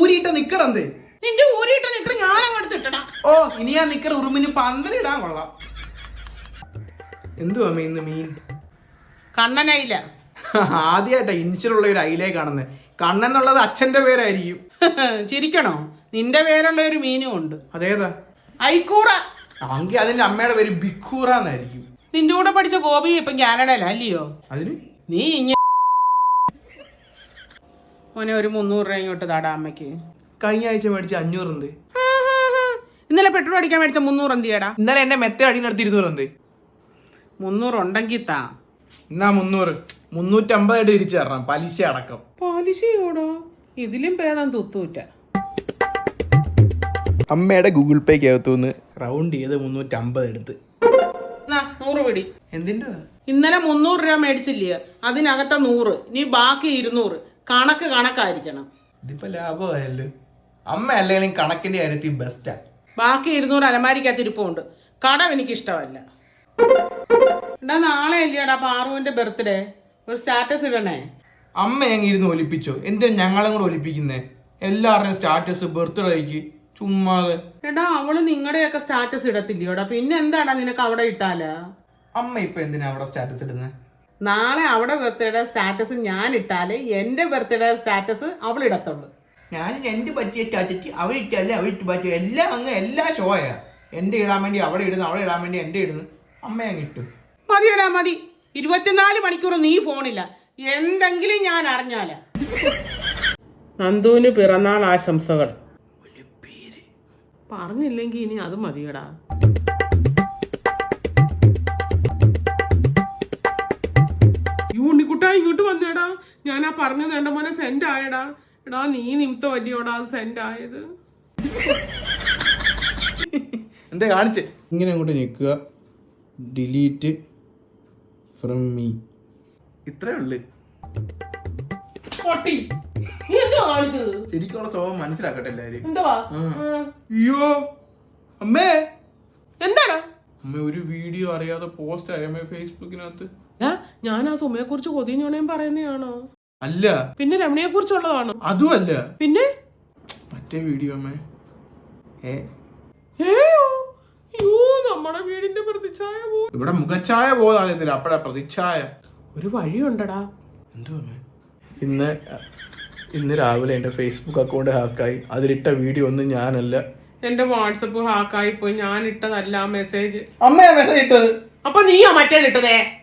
ഊരിയിട്ട നിക്കറെന്തേ നിന്റെ ഊരിയിട്ട് നിൽക്കണ ഞാൻ അങ്ങോട്ട് ഇട്ടടാ ഓ ഇനി ആ നിക്കർ ഉറുമിന് പന്തലിടാൻ കൊള്ളാം. എന്തുവാ അമ്മ ഇന്ന് മീൻ? കണ്ണനായില്ല ആദ്യമായിട്ടാ ഇൻഷുറുള്ള ഒരു അയിലേ കാണുന്നത് കണ്ണൻ എന്നുള്ളത് അച്ഛന്റെ പേരായിരിക്കും. ചിരിക്കണോ? നിന്റെ പേരുള്ള ഒരു മീനും ഉണ്ട്. അതേതാ? ഐക്കൂറ. അങ്കി അതിന്റെ അമ്മയുടെ പേര് ബിക്കൂറ എന്നായിരിക്കും. നിന്റെ കൂടെ പഠിച്ച ഗോപി ഇപ്പൊ കാനഡയില അല്ലയോ? അതിന്? നീ ഇങ്ങ മോനെ ഒരു മുന്നൂറ് രൂപ ഇങ്ങോട്ട് താടാ അമ്മയ്ക്ക്. കഴിഞ്ഞ ആഴ്ച മേടിച്ച അഞ്ഞൂറ് എന്ത് ഇന്നലെ പെട്രോൾ അടിക്കാൻ മേടിച്ച മുന്നൂറ് എന്തിയടാ ഇന്നലെ എന്റെ മെത്ത അടിനടുത്ത് എന്ത് മുന്നൂറ് ഉണ്ടെങ്കിൽ താ. എന്നാ മുന്നൂറ്. മുന്നൂറ്റമ്പതായിട്ട് തിരിച്ചു തരണം. പലിശ അടക്കം. പലിശയോടോ? ഇതിലും ഭേദം തുത്തൂറ്റ. അമ്മയുടെ ഗൂഗിൾ പേ അകത്തുനിന്ന് റൗണ്ട് ചെയ്ത് മുന്നൂറ്റമ്പത് എടുത്ത്. എന്നാ നൂറ് പിടി. എന്തിന്റെ ഇന്നലെ മുന്നൂറ് രൂപ മേടിച്ചില്ലേ? അതിനകത്ത നൂറ്. ഇനി ബാക്കി ഇരുന്നൂറ്. കണക്ക് കണക്കായിരിക്കണം. ഇതിപ്പോ ലാഭമായല്ലോ? അമ്മ അല്ലെങ്കിലും കണക്കിന്റെ കാര്യത്തിൽ ബെസ്റ്റാ ബാക്കി ഇരുന്നൂറ് അലമാരിക്കകത്ത് ഇരിപ്പുണ്ട്. കടം എനിക്ക് ഇഷ്ടമല്ല എടാ നാളെ അല്ലേടാ പാറുവിന്റെ ബർത്ത്ഡേ ഒരു സ്റ്റാറ്റസ് ഇടണേ. അമ്മ ഞങ്ങൾ ഇരുന്ന് ഒലിപ്പിച്ചോ? എന്തിനാ ഞങ്ങളും കൂടെ ഒലിപ്പിക്കുന്നേ? എല്ലാവരുടെയും സ്റ്റാറ്റസ് ബർത്ത്ഡേക്ക് ചുമ്മാതെ. എടാ അവൾ നിങ്ങളുടെയൊക്കെ സ്റ്റാറ്റസ് ഇടത്തില്ലയോടാ. പിന്നെ എന്താടാ നിനക്ക് അവിടെ ഇട്ടാലാ? അമ്മ ഇപ്പൊ എന്തിനാ അവിടെ സ്റ്റാറ്റസ് ഇടുന്നത് നാളെ അവിടെ ബർത്ത്ഡേ സ്റ്റാറ്റസ് ഞാൻ ഇട്ടാലേ എന്റെ ബർത്ത്ഡേ സ്റ്റാറ്റസ് അവൾ ഇടത്തുള്ളൂ ഞാൻ എന്റെ പറ്റിയ സ്റ്റാറ്റസ് അവളിട്ടല്ലേ അവളിട്ട് പറ്റിയ എല്ലാം അങ്ങ് എല്ലാ ഷോയാ എന്റെ ഇടാൻ വേണ്ടി അവിടെ ഇടുന്നു അവിടെ ഇടാൻ വേണ്ടി എന്റെ ഇടുന്നു. അമ്മ അങ്ങ് ഇട്ടു. മതിയടാ മതി. ഇരുപത്തിനാല് മണിക്കൂർ നീ ഫോണില്ല. എന്തെങ്കിലും ഞാൻ അറിഞ്ഞാല. നന്ദുവിന് പിറന്നാൾ ആശംസകൾ. പറഞ്ഞില്ലെങ്കിൽ ഇനി അത് മതിയടാ. ഇങ്ങോട്ട് വന്നേടാ. ഞാൻ ആ പറഞ്ഞത് എന്റെ മോനെ സെൻഡ് ആയടാ. എടാ നീ നിമിത്തം വലിയോടാ അത് സെൻഡ് ആയത്. എന്താ കാണിച്ച്. ഇങ്ങനെ അങ്ങോട്ട് നിൽക്കുക ഡിലീറ്റ് ഫ്രം മീ ഇത്രേ ഉള്ളു. പൊട്ടി. നീ എന്തുവാ കാണിച്ചത്? ശരിക്കുള്ള സ്വഭാവം മനസ്സിലാക്കട്ടെ എല്ലാരും എന്തുവാ? അയ്യോ. അമ്മേ. എന്താണ്? അമ്മ ഒരു വീഡിയോ അറിയാതെ പോസ്റ്റ് ആയ. ഫേസ്ബുക്കിനകത്ത് ഞാൻ ആ സുമയെ കുറിച്ച് കൊതിഞ്ഞോണയും പറയുന്നതാണോ അല്ല. പിന്നെ രമണിയെ കുറിച്ചുള്ളതാണോ അതുമല്ല. പിന്നെ? മറ്റേ വീഡിയോ അമ്മേ. ഏ? നമ്മുടെ വീടിന്റെ പ്രതിച്ഛായ പോ ഇവിടെ മുഖച്ഛായ പോകുന്ന അറിയത്തില്ല അപ്പഴാ പ്രതിച്ഛായ. ഒരു വഴിയുണ്ടടാ. എന്തുവാ? ഇന്ന് ഇന്ന് രാവിലെ എന്റെ ഫേസ്ബുക്ക് അക്കൗണ്ട് ഹാക്കായി അതിലിട്ട വീഡിയോ ഒന്നും ഞാനല്ല. എന്റെ വാട്സപ്പ് ഹാക്കായി പോയി. ഞാൻ ഇട്ടതല്ല ആ മെസ്സേജ് അമ്മയാ മെസ്സേജ് ഇട്ടത്? അപ്പൊ നീയോ മറ്റേ ഇട്ടതേ.